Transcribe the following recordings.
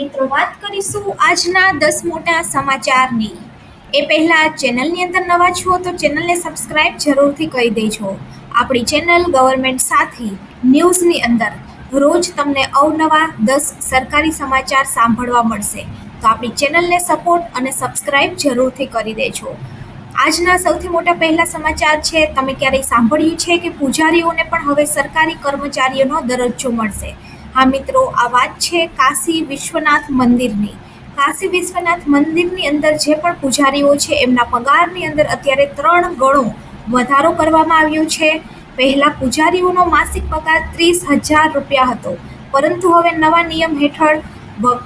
મિત્રો, વાત કરીશું આજના દસ મોટા સમાચારની. એ પહેલાં ચેનલની અંદર નવા છો તો ચેનલને સબસ્ક્રાઇબ જરૂરથી કરી દેજો. આપણી ચેનલ ગવર્મેન્ટ સાથી ન્યૂઝની અંદર રોજ તમને અવનવા દસ સરકારી સમાચાર સાંભળવા મળશે. તો આપણી ચેનલને સપોર્ટ અને સબસ્ક્રાઇબ જરૂરથી કરી દેજો. આજના સૌથી મોટા પહેલા સમાચાર છે, તમે ક્યારેય સાંભળ્યું છે કે પૂજારીઓને પણ હવે સરકારી કર્મચારીઓનો દરજ્જો મળશે. હા મિત્રો, આ વાત છે કાશી વિશ્વનાથ મંદિરની. કાશી વિશ્વનાથ મંદિરની અંદર જે પણ પૂજારીઓ છે, એમના પગારની અંદર અત્યારે ત્રણ ગણો વધારો કરવામાં આવ્યો છે. પહેલાં પૂજારીઓનો માસિક પગાર ત્રીસ હજાર રૂપિયા હતો. પરંતુ હવે નવા નિયમ હેઠળ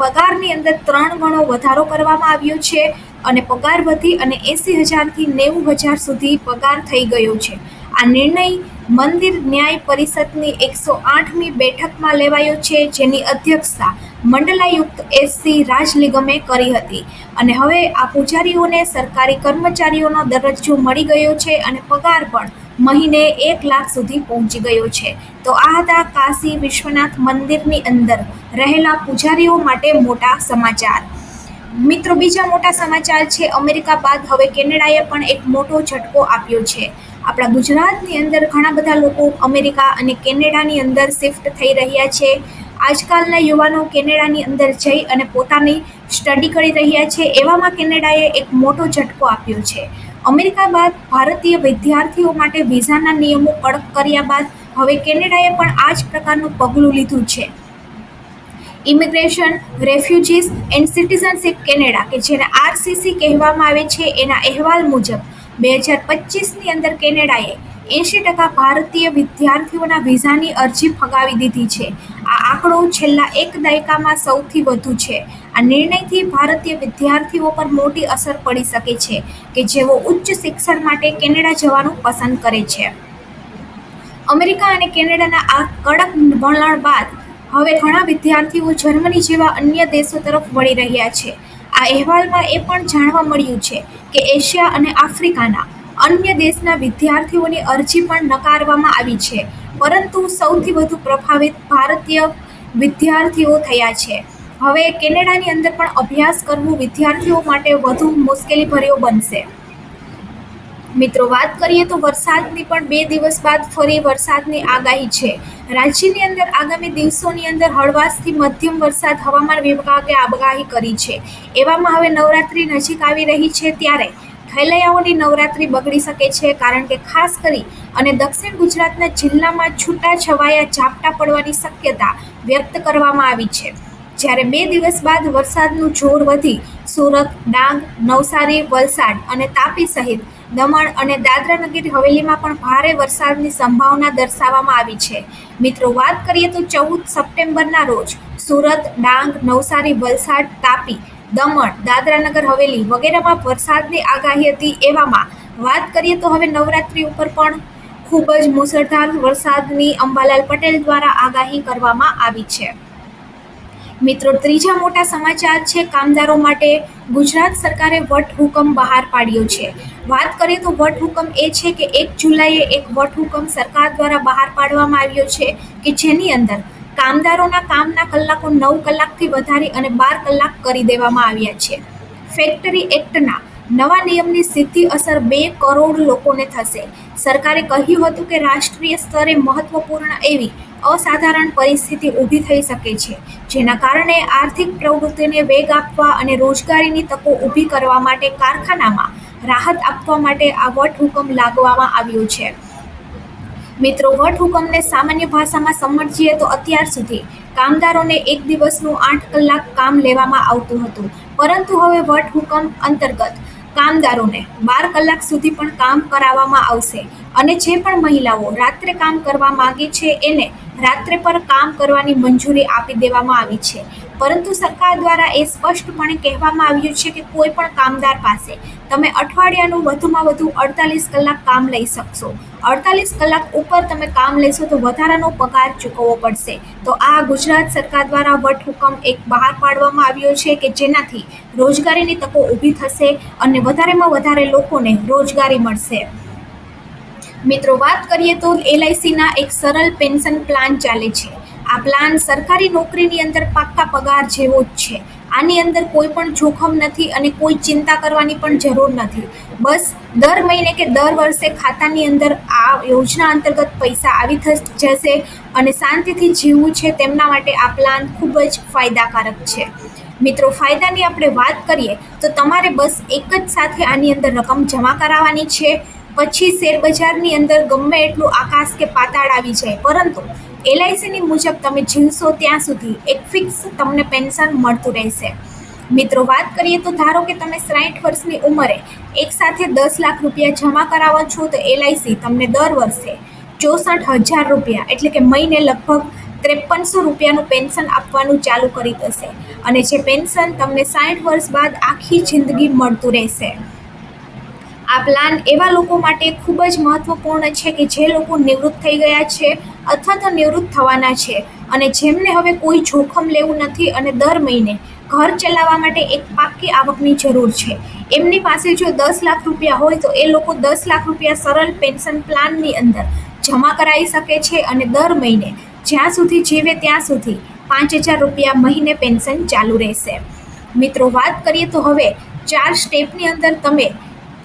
પગારની અંદર ત્રણ ગણો વધારો કરવામાં આવ્યો છે અને પગાર વધી અને એંસી હજારથી નેવું હજાર સુધી પગાર થઈ ગયો છે. આ નિર્ણય મંદિર ન્યાય પરિષદની એકસો આઠમી બેઠકમાં લેવાયો છે જેની અધ્યક્ષતા મંડલાયુક્ત એસસી રાજલિગમે કરી હતી. અને હવે આ પૂજારીઓને સરકારી કર્મચારીઓનો દરજ્જો મળી ગયો છે અને પગાર પણ મહિને એક લાખ સુધી પહોંચી ગયો છે. તો આ હતા કાશી વિશ્વનાથ મંદિરની અંદર રહેલા પૂજારીઓ માટે મોટા સમાચાર. મિત્રો, બીજા મોટા સમાચાર છે. અમેરિકા બાદ હવે કેનેડાએ પણ એક મોટો ઝટકો આપ્યો છે. આપણા ગુજરાતની અંદર ઘણા બધા લોકો અમેરિકા અને કેનેડાની અંદર શિફ્ટ થઈ રહ્યા છે. આજકાલના યુવાનો કેનેડાની અંદર જઈ અને પોતાની સ્ટડી કરી રહ્યા છે. એવામાં કેનેડાએ એક મોટો ઝટકો આપ્યો છે. અમેરિકા બાદ ભારતીય વિદ્યાર્થીઓ માટે વિઝાના નિયમો કડક કર્યા બાદ હવે કેનેડાએ પણ આ જ પ્રકારનું પગલું લીધું છે. Immigration refugees and citizenship Canada, કે જેને આરસીસી કહેવામાં આવે છે, એના અહેવાલ મુજબ બે હજાર પચીસની અંદર કેનેડાએ એંશી ટકા ભારતીય વિદ્યાર્થીઓના વિઝાની અરજી ફગાવી દીધી છે. આ આંકડો છેલ્લા એક દાયકામાં સૌથી વધુ છે. આ નિર્ણયથી ભારતીય વિદ્યાર્થીઓ પર મોટી અસર પડી શકે છે કે જેઓ ઉચ્ચ શિક્ષણ માટે કેનેડા જવાનું પસંદ કરે છે. અમેરિકા અને કેનેડાના આ કડક વલણ બાદ હવે ઘણા વિદ્યાર્થીઓ જર્મની જેવા અન્ય દેશો તરફ વળી રહ્યા છે. આ અહેવાલમાં એ પણ જાણવા મળ્યું છે કે એશિયા અને આફ્રિકાના અન્ય દેશના વિદ્યાર્થીઓની અરજી પણ નકારવામાં આવી છે, પરંતુ સૌથી વધુ પ્રભાવિત ભારતીય વિદ્યાર્થીઓ થયા છે. હવે કેનેડાની અંદર પણ અભ્યાસ કરવું વિદ્યાર્થીઓ માટે વધુ મુશ્કેલીભર્યો બનશે. મિત્રો, વાત કરીએ તો વરસાદની પણ બે દિવસ બાદ ફરી વરસાદની આગાહી છે. રાજ્યની અંદર આગામી દિવસોની અંદર હળવાશથી મધ્યમ વરસાદ હવામાન વિભાગે આગાહી કરી છે. એવામાં હવે નવરાત્રી નજીક આવી રહી છે ત્યારે ખેલૈયાઓની નવરાત્રી બગડી શકે છે કારણ કે ખાસ કરી અને દક્ષિણ ગુજરાતના જિલ્લામાં છૂટા છવાયા ઝાપટા પડવાની શક્યતા વ્યક્ત કરવામાં આવી છે. જ્યારે બે દિવસ બાદ વરસાદનું જોર વધી સુરત, ડાંગ, નવસારી, વલસાડ અને તાપી સહિત દમણ અને દાદરા નગર હવેલીમાં પણ ભારે વરસાદની સંભાવના દર્શાવવામાં આવી છે. મિત્રો, વાત કરીએ તો ચૌદ સપ્ટેમ્બરના રોજ સુરત, ડાંગ, નવસારી, વલસાડ, તાપી, દમણ દાદરા નગર હવેલી વગેરેમાં વરસાદની આગાહી હતી એવામાં વાત કરીએ તો હવે નવરાત્રી ઉપર પણ ખૂબ જ મુસળધાર વરસાદની અંબાલાલ પટેલ દ્વારા આગાહી કરવામાં આવી છે. મિત્રો, ત્રીજા મોટા સમાચાર છે, કામદારો માટે ગુજરાત સરકારે વટ હુકમ બહાર પાડ્યો છે. વાત કરીએ તો વટહુકમ એ છે કે એક જુલાઈએ એક વટહુકમ સરકાર દ્વારા બહાર પાડવામાં આવ્યો છે કે જેની અંદર કામદારોના કામના કલાકો નવ કલાકથી વધારી અને બાર કલાક કરી દેવામાં આવ્યા છે. ફેક્ટરી એક્ટના નવા નિયમની સીધી અસર બે કરોડ લોકોને થશે. સરકારે કહ્યું હતું કે રાષ્ટ્રીય સ્તરે મહત્વપૂર્ણ એવી અસાધારણ પરિસ્થિતિ ઊભી થઈ શકે છે, જેના કારણે આર્થિક પ્રવૃત્તિને વેગ આપવા અને રોજગારીની તકો ઊભી કરવા માટે કારખાનામાં રાહત આપવા માટે આ વટ હુકમ લાગવામાં આવ્યો છે. મિત્રો વટ હુકમને સામાન્ય ભાષામાં સમજીએ તો અત્યાર સુધી કામદારોને એક દિવસનું આઠ કલાક કામ લેવામાં આવતું હતું. પરંતુ હવે વટ હુકમ અંતર્ગત કામદારોને બાર કલાક સુધી પણ કામ કરાવવામાં આવશે અને જે પણ મહિલાઓ રાત્રે કામ કરવા માંગે છે એને રાત્રે પર કામ કરવાની મંજૂરી આપી દેવામાં આવી છે. પરંતુ સરકાર દ્વારા એ સ્પષ્ટપણે કહેવામાં આવ્યું છે કે કોઈ પણ કામદાર પાસે તમે અઠવાડિયાનું વધુમાં વધુ અડતાલીસ કલાક કામ લઈ શકશો. અડતાલીસ કલાક ઉપર તમે કામ લેશો તો વધારાનો પગાર ચૂકવવો પડશે. તો આ ગુજરાત સરકાર દ્વારા વટહુકમ એક બહાર પાડવામાં આવ્યો છે કે જેનાથી રોજગારીની તકો ઊભી થશે અને વધારેમાં વધારે લોકોને રોજગારી મળશે. મિત્રો, વાત કરીએ તો એલઆઈસીના એક સરળ પેન્શન પ્લાન ચાલે છે. આ પ્લાન સરકારી નોકરીની અંદર પાક્કા પગાર જેવો જ છે. આની અંદર કોઈ પણ જોખમ નથી અને કોઈ ચિંતા કરવાની પણ જરૂર નથી. બસ, દર મહિને કે દર વર્ષે ખાતાની અંદર આ યોજના અંતર્ગત પૈસા આવી જશે અને શાંતિથી જીવવું છે તેમના માટે આ પ્લાન ખૂબ જ ફાયદાકારક છે. મિત્રો, ફાયદાની આપણે વાત કરીએ તો તમારે બસ એક જ સાથે આની અંદર રકમ જમા કરાવવાની છે. પછી શેરબજારની અંદર ગમે એટલું આકાશ કે પાતાળ આવી જાય. પરંતુ એલઆઈસીની મુજબ તમે જીવશો ત્યાં સુધી એક ફિક્સ તમને પેન્શન મળતું રહેશે. મિત્રો, વાત કરીએ તો ધારો કે તમે સાઠ વર્ષની ઉંમરે એક સાથે દસ લાખ રૂપિયા જમા કરાવો છો, તો એલઆઈસી તમને દર વર્ષે ચોસઠ હજાર રૂપિયા એટલે કે મહિને લગભગ ત્રેપનસો રૂપિયાનું પેન્શન આપવાનું ચાલુ કરી દેશે. અને જે પેન્શન તમને સાઠ વર્ષ બાદ આખી જિંદગી મળતું રહેશે. આ પ્લાન એવા લોકો માટે ખૂબ જ મહત્વપૂર્ણ છે કે જે લોકો નિવૃત્ત થઈ ગયા છે અથવા તો નિવૃત્ત થવાના છે. અને જેમને હવે કોઈ જોખમ લેવું નથી અને દર મહિને ઘર ચલાવવા માટે એક પાક્કી આવકની જરૂર છે. એમની પાસે જો દસ લાખ રૂપિયા હોય તો એ લોકો દસ લાખ રૂપિયા સરળ પેન્શન પ્લાનની અંદર જમા કરાવી શકે છે અને દર મહિને જ્યાં સુધી જીવે ત્યાં સુધી પાંચ હજાર રૂપિયા મહિને પેન્શન ચાલુ રહેશે. મિત્રો, વાત કરીએ તો હવે ચાર સ્ટેપની અંદર તમે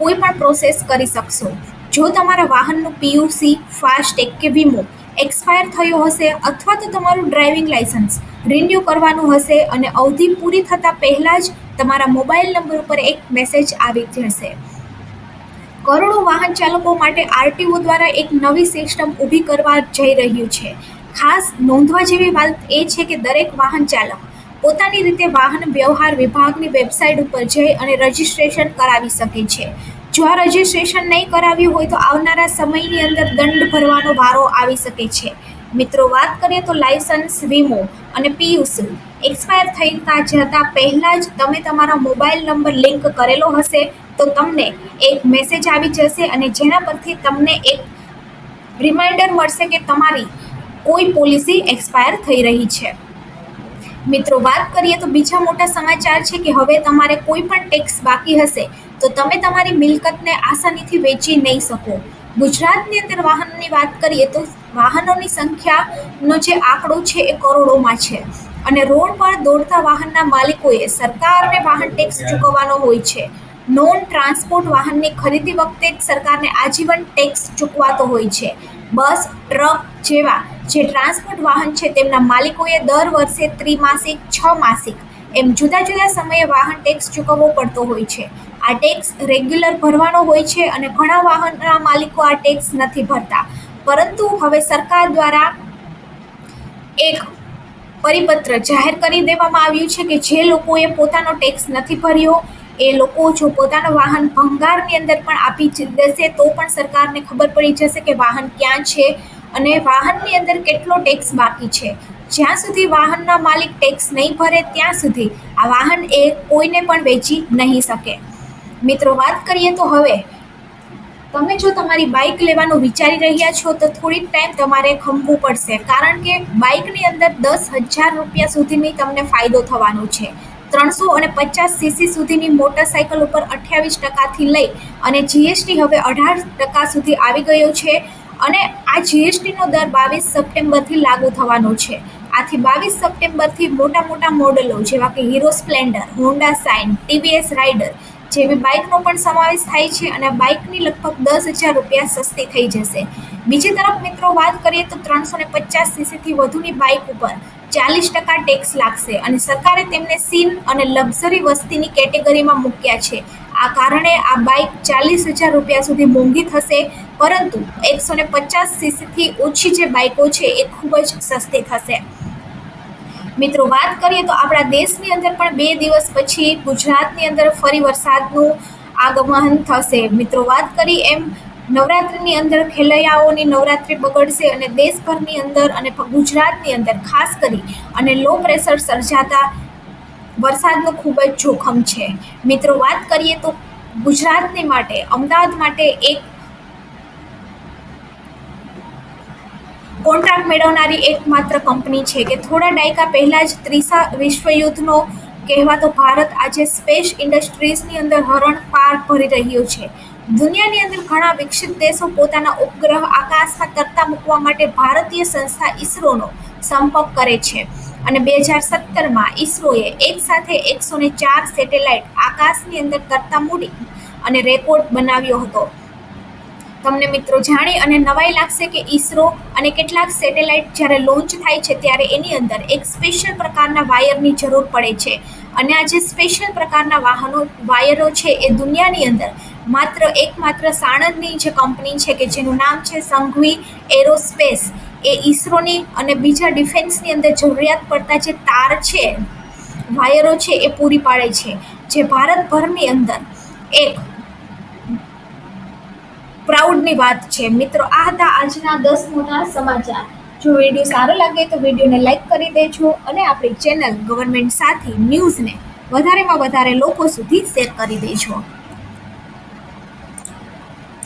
કોઈ પણ પ્રોસેસ કરી શકશો. જો તમારા વાહનનું પીયુસી ફાસ્ટેગ કે વીમો એક્સપાયર થયો હશે અથવા તો તમારું ડ્રાઇવિંગ લાઇસન્સ રિન્યૂ કરવાનું હશે અને અવધિ પૂરી થતાં પહેલાં જ તમારા મોબાઈલ નંબર ઉપર એક મેસેજ આવી જશે. કરોડો વાહન ચાલકો માટે આરટીઓ દ્વારા એક નવી સિસ્ટમ ઊભી કરવા જઈ રહ્યું છે. ખાસ નોંધવા જેવી વાત એ છે કે દરેક વાહન ચાલક પોતાની રીતે વાહન વ્યવહાર વિભાગની વેબસાઇટ ઉપર જઈ અને રજિસ્ટ્રેશન કરાવી શકે છે. જો આ રજિસ્ટ્રેશન નહીં કરાવ્યું હોય તો આવનારા સમયની અંદર દંડ ભરવાનો વારો આવી શકે છે. મિત્રો, વાત કરીએ તો લાયસન્સ, વીમો અને પીયુસી એક્સપાયર થઈતા જતાં પહેલાં જ તમે તમારા મોબાઈલ નંબર લિંક કરેલો હશે તો તમને એક મેસેજ આવી જશે અને જેના પરથી તમને એક રિમાઇન્ડર મળશે કે તમારી કોઈ પોલિસી એક્સપાયર થઈ રહી છે. મિત્રો વાત કરીએ તો બીજા મોટા સમાચાર છે કે હવે તમારે કોઈ પણ ટેક્સ બાકી હશે તો તમે તમારી મિલકતને આસાનીથી વેચી નહીં શકો. ગુજરાતની અંદર વાહનની વાત કરીએ તો વાહનોની સંખ્યાનો જે આંકડો છે એ કરોડોમાં છે. અને રોડ પર દોડતા વાહનના માલિકોએ સરકારને વાહન ટેક્સ ચૂકવવાનો હોય છે. નોન ટ્રાન્સપોર્ટ વાહનની ખરીદી વખતે સરકારને આજીવન ટેક્સ ચૂકવાતો હોય છે. બસ, ટ્રક જેવા જે ટ્રાન્સપોર્ટ વાહન છે તેમના માલિકોએ દર વર્ષે ત્રિમાસિક છ માસિક એમ જુદા જુદા સમયે વાહન ટેક્સ ચૂકવવો પડતો હોય છે. આ ટેક્સ રેગ્યુલર ભરવાનો હોય છે અને ઘણા વાહનના માલિકો આ ટેક્સ નથી ભરતા. પરંતુ હવે સરકાર દ્વારા એક પરિપત્ર જાહેર કરી દેવામાં આવ્યું છે કે જે લોકોએ પોતાનો ટેક્સ નથી ભર્યો એ લોકો જો પોતાનું વાહન ભંગારની અંદર પણ આપી દેશે, તો પણ સરકારને ખબર પડી જશે કે વાહન ક્યાં છે અને વાહનની અંદર કેટલો ટેક્સ બાકી છે. જ્યાં સુધી વાહનના માલિક ટેક્સ નહીં ભરે, ત્યાં સુધી આ વાહન એ કોઈને પણ વેચી નહીં શકે. મિત્રો, વાત કરીએ તો હવે, તમે જો તમારી બાઇક લેવાનું વિચારી રહ્યા છો, તો થોડીક ટાઈમ તમારે ખમવું પડશે. કારણ કે બાઇકની અંદર દસ હજાર રૂપિયા સુધીની તમને ફાયદો થવાનો છે. ત્રણસો અને પચાસ સીસી સુધીની મોટરસાયકલ ઉપર અઠ્યાવીસ ટકાથી લઈ અને જીએસટી હવે અઢાર ટકા સુધી આવી ગયો છે. અને આ જીએસટીનો દર બાવીસ સપ્ટેમ્બરથી લાગુ થવાનો છે. આથી બાવીસ સપ્ટેમ્બરથી મોટા મોટા મોડલો જેવા કે Hero Splendor Honda Shine TVS Raider જેવી બાઇકનો પણ સમાવેશ થાય છે અને બાઇકની લગભગ દસ હજાર રૂપિયા સસ્તી થઈ જશે. બીજી તરફ મિત્રો વાત કરીએ તો ત્રણસો ને પચાસ સીસીથી વધુની બાઇક ઉપર ચાલીસ ટકા ટેક્સ લાગશે અને સરકારે તેમને સીન અને લક્ઝરી વસ્તીની કેટેગરીમાં મૂક્યા છે. આ કારણે આ બાઇક ચાલીસ હજાર રૂપિયા સુધી મોંઘી થશે, પરંતુ એકસો ને પચાસ સીસીથી ઓછી જે બાઇકો છે એ ખૂબ જ સસ્તી થશે. મિત્રો, વાત કરીએ તો આપણા દેશની અંદર પણ બે દિવસ પછી ગુજરાતની અંદર ફરી વરસાદનું આગમન થશે. મિત્રો, વાત કરી એમ નવરાત્રિની અંદર ખેલૈયાઓની નવરાત્રિ બગડશે અને દેશભરની અંદર અને ગુજરાતની અંદર, ખાસ કરી અને લો પ્રેશર સર્જાતા વરસાદનું ખૂબ જ જોખમ છે. મિત્રો, વાત કરીએ તો ગુજરાતને માટે, અમદાવાદ માટે એક કોન્ટ્રાક્ટ મેળવનારી એકમાત્ર કંપની છે કે થોડા દાયકા પહેલાં જ ત્રીસા વિશ્વયુદ્ધનો કહેવાતો ભારત આજે સ્પેસ ઇન્ડસ્ટ્રીઝની અંદર હરણ પાર ભરી રહ્યો છે. દુનિયાની અંદર ઘણા વિકસિત દેશો પોતાના ઉપગ્રહ આકાશમાં તરતા મૂકવા માટે ભારતીય સંસ્થા ઈસરોનો સંપર્ક કરે છે. અને બે હજાર સત્તરમાં ઈસરોએ એક સાથે એકસો ને ચાર સેટેલાઇટ આકાશની અંદર તરતા મૂડી અને રેકોર્ડ બનાવ્યો હતો. તમને મિત્રો જાણી અને નવાઈ લાગશે કે ઈસરો અને કેટલાક સેટેલાઇટ જ્યારે લોન્ચ થાય છે ત્યારે એની અંદર એક સ્પેશિયલ પ્રકારના વાયરની જરૂર પડે છે. અને આ જે સ્પેશિયલ પ્રકારના વાહનો, વાયરો છે એ દુનિયાની અંદર માત્ર એકમાત્ર સાણંદની જે કંપની છે કે જેનું નામ છે સંઘવી એરોસ્પેસ. એ ઈસરોની અને બીજા ડિફેન્સની અંદર જરૂરિયાત પડતા જે તાર છે, વાયરો છે, એ પૂરી પાડે છે. જે ભારતભરની અંદર એક પ્રાઉડની વાત છે. મિત્રો, આ હતા આજના દસ મોટા સમાચાર. જો વીડિયો સારો લાગે તો વિડીયોને લાઇક કરી દેજો અને આપણી ચેનલ ગવર્મેન્ટ સાથે ન્યૂઝને વધારેમાં વધારે લોકો સુધી શેર કરી દેજો.